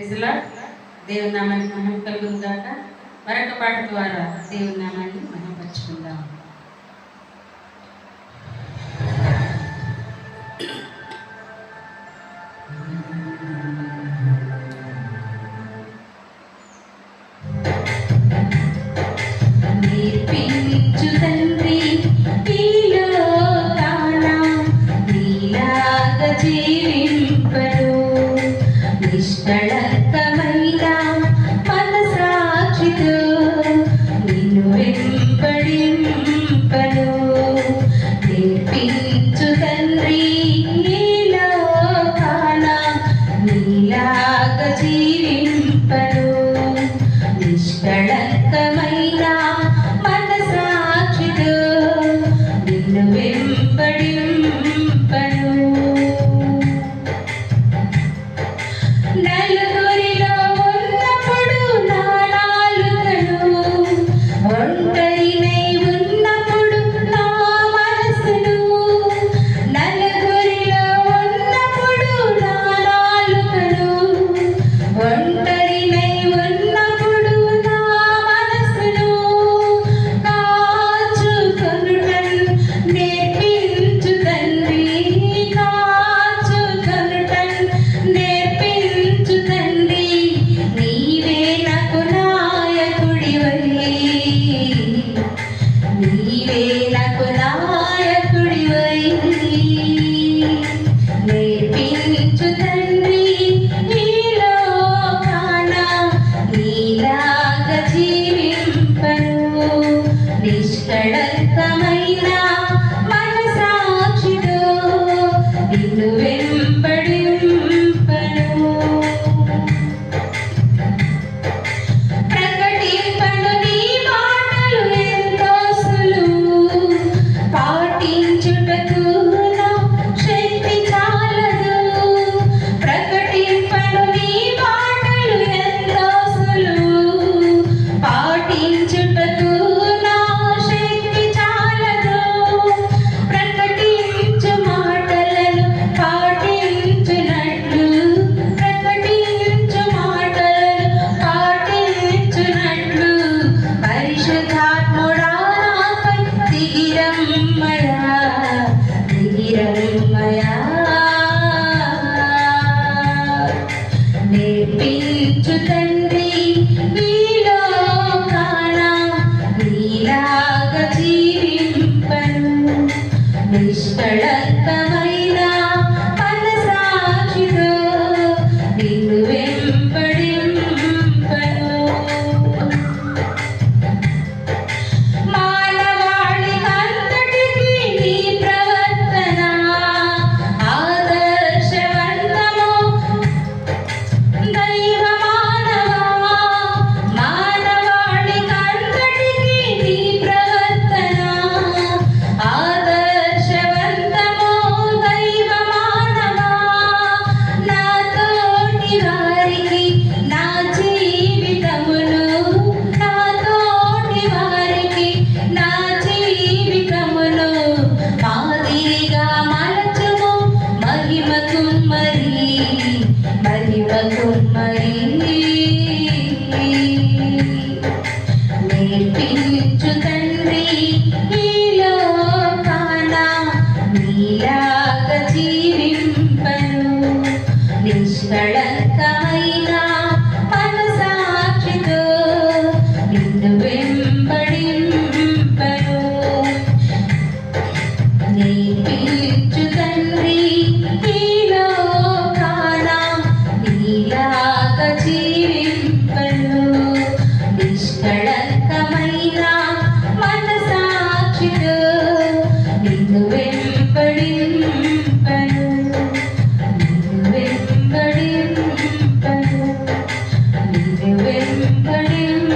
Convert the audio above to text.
ప్రజలా దేవుని నామాన్ని మహిమ కలుగును గాక మరొక పాట ద్వారా దేవుని నామాన్ని మహిమపరుచుకుందాం. జీవింపడు నిష్కళ వెంబడింపను నేర్పించు తండ్రి నీలోకాన నీలాగ జీవింపను నిష్కళంకమైన మనసాక్షితో నిన్ను నీవేలకు నా ధీరమ్మయా ధీరమ్మయా We burn in the you.